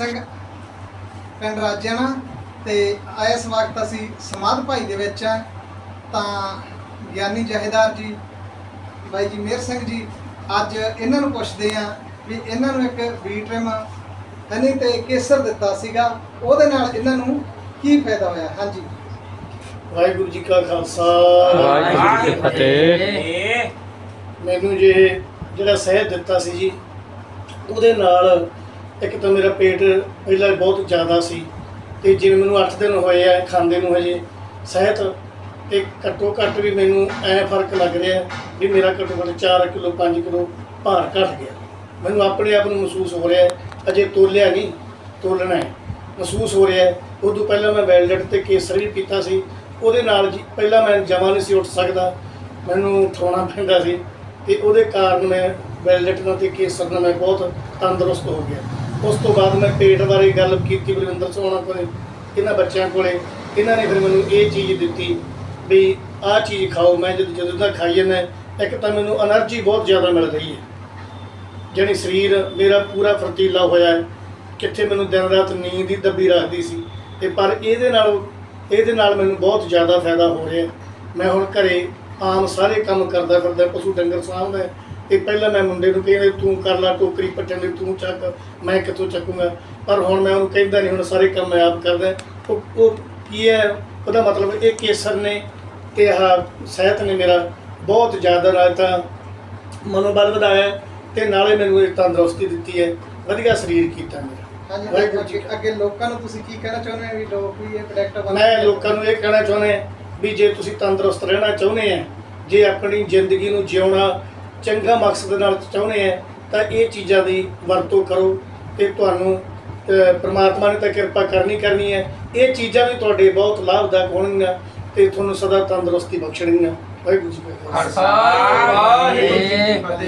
ਸਿੰਘ ਪਿੰਡ ਰਾਜਿਆਣਾ ਤੇ ਇਸ ਵਕਤ ਅਸੀਂ ਸਮਾਧ ਭਾਈ ਦੇ ਵਿੱਚ ਆ ਤਾਂ ਗਿਆਨੀ ਜਹੇਦਾਰ ਜੀ ਬਾਈ ਜੀ ਮੇਰ ਸਿੰਘ ਜੀ ਅੱਜ ਇਹਨਾਂ ਨੂੰ ਪੁੱਛਦੇ ਆ ਵੀ ਇਹਨਾਂ ਨੂੰ ਇੱਕ ਬੀਟਰਮ ਹਨੀ ਤੇ ਕੇਸਰ ਦਿੱਤਾ ਸੀਗਾ। ਉਹਦੇ ਨਾਲ ਇਹਨਾਂ ਨੂੰ ਕੀ ਫਾਇਦਾ ਹੋਇਆ? ਹਾਂਜੀ। ਵਾਹਿਗੁਰੂ ਜੀ ਕਾ ਖਾਲਸਾ। ਵਾਹਿਗੁਰੂ ਜੀ ਕੀ ਫਤਿਹ। ਮੈਨੂੰ ਜੇ ਜਿਹੜਾ ਸਹਿਤ ਦਿੱਤਾ ਸੀ ਜੀ ਉਹਦੇ ਨਾਲ ਇੱਕ ਤਾਂ ਮੇਰਾ ਪੇਟ ਪਹਿਲਾਂ ਬਹੁਤ ਜ਼ਿਆਦਾ ਸੀ ਤੇ ਜਿਵੇਂ ਮੈਨੂੰ 8 ਦਿਨ ਹੋਏ ਆ, ਖਾਂਦੇ ਨੂੰ ਹਜੇ, ਸਹਿਤ ਤੇ ਘੱਟੋ ਘੱਟ ਵੀ ਮੈਨੂੰ ਐ ਫ਼ਰਕ ਲੱਗ ਰਿਹਾ ਵੀ ਮੇਰਾ ਘੱਟੋ ਘੱਟ 4 ਕਿਲੋ 5 ਕਿਲੋ ਭਾਰ ਘਟ ਗਿਆ ਮੈਨੂੰ ਆਪਣੇ ਆਪ ਨੂੰ ਮਹਿਸੂਸ ਹੋ ਰਿਹਾ, ਅਜੇ ਤੋਲਿਆ ਨਹੀਂ, ਤੋਲਣਾ ਹੈ ਮਹਿਸੂਸ ਹੋ ਰਿਹਾ ਹੈ। ਉਦੋਂ ਪਹਿਲਾਂ ਮੈਂ ਵੈਲਡਟ ਤੇ ਕੇਸਰ ਵੀ ਪੀਤਾ ਸੀ, ਉਹਦੇ ਨਾਲ ਜੀ ਪਹਿਲਾਂ ਮੈਂ ਜਮਾ ਨਹੀਂ ਸੀ ਉੱਠ ਸਕਦਾ, ਮੈਨੂੰ ਉਠਾਉਣਾ ਪੈਂਦਾ ਸੀ ਤੇ ਉਹਦੇ ਕਾਰਨ ਮੈਂ ਵੈਲਡਟ ਨਾਲ ਤੇ ਕੇਸਰ ਨਾਲ ਮੈਂ ਬਹੁਤ ਤੰਦਰੁਸਤ ਹੋ ਗਿਆ ਉਸ ਤੋਂ ਬਾਅਦ ਮੈਂ ਪੇਟ ਬਾਰੇ ਗੱਲ ਕੀਤੀ ਬਲਵਿੰਦਰ ਸੋਹਣਾ ਕੋਲੇ, ਇਹਨਾਂ ਬੱਚਿਆਂ ਕੋਲੇ, ਇਹਨਾਂ ਨੇ ਫਿਰ ਮੈਨੂੰ ਇਹ ਚੀਜ਼ ਦਿੱਤੀ ਵੀ ਆਹ ਚੀਜ਼ ਖਾਓ, ਮੈਂ ਜਦ ਜਦੋਂ ਦਾ ਖਾਈ ਜਾਂਦਾ, ਇੱਕ ਤਾਂ ਮੈਨੂੰ એનર્ਜੀ ਬਹੁਤ ਜ਼ਿਆਦਾ ਮਿਲ ਰਹੀ ਹੈ। ਜਾਨੀ ਸਰੀਰ ਮੇਰਾ ਪੂਰਾ ਫਰਤੀਲਾ ਹੋਇਆ ਹੈ, ਕਿੱਥੇ ਮੈਨੂੰ ਦਿਨ ਰਾਤ ਨੀਂਦ ਦੀ ਦੱਬੀ ਰੱਖਦੀ ਸੀ। ਤੇ ਪਰ ਇਹਦੇ ਨਾਲ ਇਹਦੇ ਨਾਲ ਮੈਨੂੰ ਬਹੁਤ ਜ਼ਿਆਦਾ ਫਾਇਦਾ ਹੋ ਰਿਹਾ ਮੈਂ ਹੁਣ ਘਰੇ ਆਮ ਸਾਰੇ ਕੰਮ ਕਰਦਾ ਫਿਰਦਾ, ਪਸ਼ੂ ਡੰਗਰ ਸਾਂਭਦਾ ਤੇ ਪਹਿਲਾਂ ਮੈਂ ਮੁੰਡੇ ਨੂੰ ਕਹਿੰਦਾ ਤੂੰ ਕਰ ਲੈ ਟੋਕਰੀ ਪੱਟਣ ਦੀ ਤੂੰ ਚੱਕ ਮੈਂ ਕਿੱਥੋਂ ਚੱਕੂਗਾ? ਪਰ ਹੁਣ ਮੈਂ ਉਹਨੂੰ ਕਹਿੰਦਾ ਨਹੀਂ ਹੁਣ ਸਾਰੇ ਕੰਮ ਮੈਂ ਆਪ ਕਰਦਾ। ਉਹ ਉਹ ਕੀ ਹੈ? ਉਹਦਾ ਮਤਲਬ ਇਹ ਕੇਸਰ ਨੇ ਤੇ ਆਹ ਸਿਹਤ ਨੇ ਮੇਰਾ ਬਹੁਤ ਜ਼ਿਆਦਾ ਨਾਲ ਤਾਂ ਮਨੋਬਲ ਵਧਾਇਆ ਤੇ ਨਾਲੇ ਮੈਨੂੰ ਇਹ ਤੰਦਰੁਸਤੀ ਦਿੱਤੀ ਹੈ। ਵਧੀਆ ਸਰੀਰ ਕੀਤਾ ਮੇਰਾ। ਹਾਂਜੀ ਅੱਗੇ- ਲੋਕਾਂ ਨੂੰ ਤੁਸੀਂ ਕੀ ਕਹਿਣਾ ਚਾਹੁੰਦੇ ਹੋ ਵੀ ਲੋਕ ਵੀ ਇਹ ਪ੍ਰੋਡਕਟ ਮੈਂ ਲੋਕਾਂ ਨੂੰ ਇਹ ਕਹਿਣਾ ਚਾਹੁੰਦਾ ਵੀ ਜੇ ਤੁਸੀਂ ਤੰਦਰੁਸਤ ਰਹਿਣਾ ਚਾਹੁੰਦੇ ਆ ਜੇ ਆਪਣੀ ਜ਼ਿੰਦਗੀ ਨੂੰ ਜਿਉਣਾ ਚੰਗਾ ਮਕਸਦ ਨਾਲ ਚਾਹੁੰਦੇ ਆ, ਤਾਂ ਇਹ ਚੀਜ਼ਾਂ ਦੀ ਵਰਤੋਂ ਕਰੋ ਤੇ ਤੁਹਾਨੂੰ ਪਰਮਾਤਮਾ ਨੇ ਤਾਂ ਕਿਰਪਾ ਕਰਨੀ ਕਰਨੀ ਹੈ। ਇਹ ਚੀਜ਼ਾਂ ਵੀ ਤੁਹਾਡੇ ਬਹੁਤ ਲਾਭਦਾਇਕ ਹੋਣਗੀਆਂ ਤੇ ਤੁਹਾਨੂੰ ਸਦਾ ਤੰਦਰੁਸਤੀ ਬਖਸ਼ਣਗੀਆਂ। ਵਾਹਿਗੁਰੂ ਜੀ ਕਾ ਖਾਲਸਾ, ਵਾਹਿਗੁਰੂ ਜੀ ਕੀ ਫਤਿਹ।